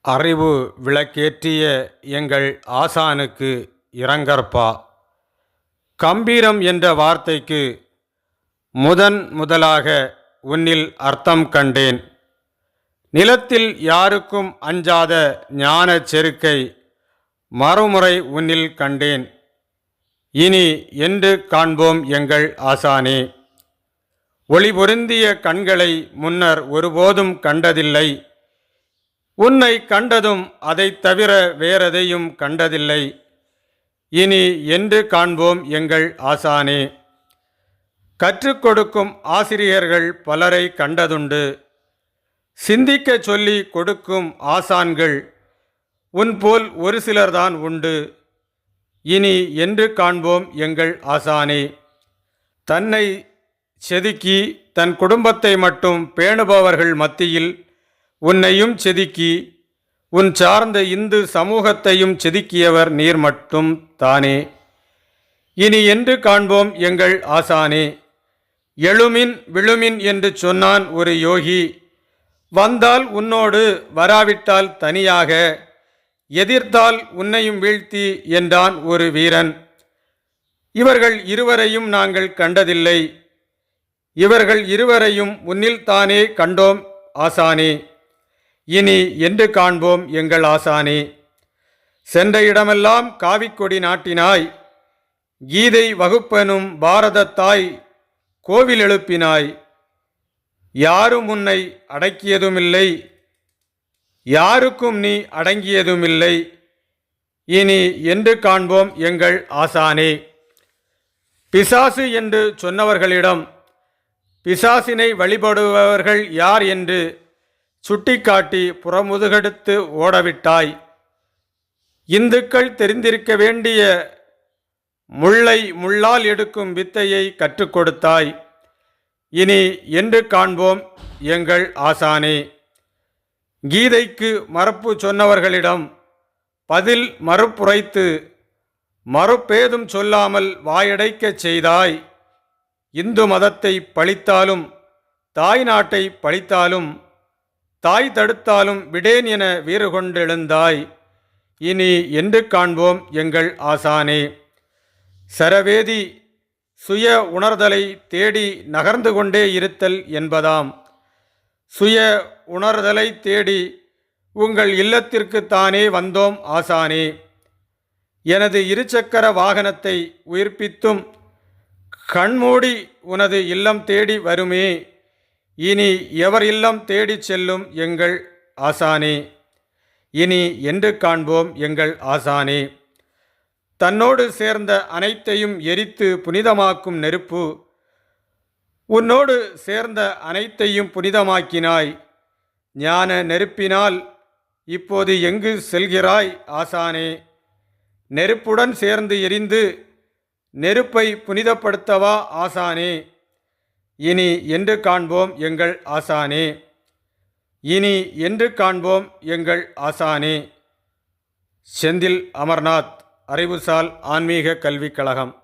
அறிவு விளக்கேற்றிய எங்கள் ஆசானுக்கு இரங்கற்பா. கம்பீரம் என்ற வார்த்தைக்கு முதன் முதலாக உன்னில் அர்த்தம் கண்டேன். நிலத்தில் யாருக்கும் அஞ்சாத ஞானச் செருக்கை மறுமுறை உன்னில் கண்டேன். இனி என்று காண்போம் எங்கள் ஆசானே. ஒளி பொருந்திய கண்களை முன்னர் ஒருபோதும் கண்டதில்லை. உன்னை கண்டதும் அதைத் தவிர வேறெதையும் கண்டதில்லை. இனி என்று காண்போம் எங்கள் ஆசானே. கற்றுக் கொடுக்கும் ஆசிரியர்கள் பலரை கண்டதுண்டு. சிந்திக்கச் சொல்லி கொடுக்கும் ஆசான்கள் உன் போல் ஒரு சிலர்தான் உண்டு. இனி என்று காண்போம் எங்கள் ஆசானே. தன்னை செதுக்கி தன் குடும்பத்தை மட்டும் பேணுபவர்கள் மத்தியில் உன்னையும் செதுக்கி உன் சார்ந்த இந்து சமூகத்தையும் செதுக்கியவர் நீர் மட்டும் தானே. இனி என்று காண்போம் எங்கள் ஆசானே. எழுமின் விழுமின் என்று சொன்னான் ஒரு யோகி வந்தால் உன்னோடு வராவிட்டால் தனியாக எதிர்த்தால் உன்னையும் வீழ்த்தி என்றான் ஒரு வீரன். இவர்கள் இருவரையும் நாங்கள் கண்டதில்லை. இவர்கள் இருவரையும் உன்னில் தானே கண்டோம் ஆசானே. இனி என்று காண்போம் எங்கள் ஆசானே. சென்ற இடமெல்லாம் காவிக்கொடி நாட்டினாய். கீதை வகுப்பெனும் பாரதத்தாய் கோவில் எழுப்பினாய். யாரும் உன்னை அடக்கியதுமில்லை. யாருக்கும் நீ அடங்கியதுமில்லை. இனி என்று காண்போம் எங்கள் ஆசானே. பிசாசு என்று சொன்னவர்களிடம் பிசாசினை வழிபடுபவர்கள் யார் என்று சுட்டிக்காட்டி புறமுதுகெடுத்து ஓடவிட்டாய். இந்துக்கள் தெரிந்திருக்க வேண்டிய முள்ளை முள்ளால் எடுக்கும் வித்தையை கற்றுக் கொடுத்தாய். இனி என்று காண்போம் எங்கள் ஆசானே. கீதைக்கு மறுப்பு சொன்னவர்களிடம் பதில் மறுப்புரைத்து மறுப்பேதும் சொல்லாமல் வாயடைக்கச் செய்தாய். இந்து மதத்தை பழித்தாலும் தாய் நாட்டை பழித்தாலும் தாய் தடுத்தாலும் விடேன் என வீறு கொண்டெழுந்தாய். இனி என்று காண்போம் எங்கள் ஆசானே. சரவேதி சுய உணர்தலை தேடி நகர்ந்து கொண்டே இருத்தல் என்பதாம். சுய உணர்தலை தேடி உங்கள் இல்லத்திற்குத்தானே வந்தோம் ஆசானே. எனது இருசக்கர வாகனத்தை உயிர்ப்பித்தும் கண்மூடி உனது இல்லம் தேடி வருமே. இனி எவர் இல்லம் தேடிச் செல்லும் எங்கள் ஆசானே. இனி என்று காண்போம் எங்கள் ஆசானே. தன்னோடு சேர்ந்த அனைத்தையும் எரித்து புனிதமாக்கும் நெருப்பு உன்னோடு சேர்ந்த அனைத்தையும் புனிதமாக்கினாய். ஞான நெருப்பினால் இப்போது எங்கு செல்கிறாய் ஆசானே? நெருப்புடன் சேர்ந்து எரிந்து நெருப்பை புனிதப்படுத்தவா ஆசானே? இனி என்று காண்போம் எங்கள் ஆசானே. இனி என்று காண்போம் எங்கள் ஆசானே. செந்தில் அமர்நாத் அறிவுசால் ஆன்மீக கல்விக் கழகம்.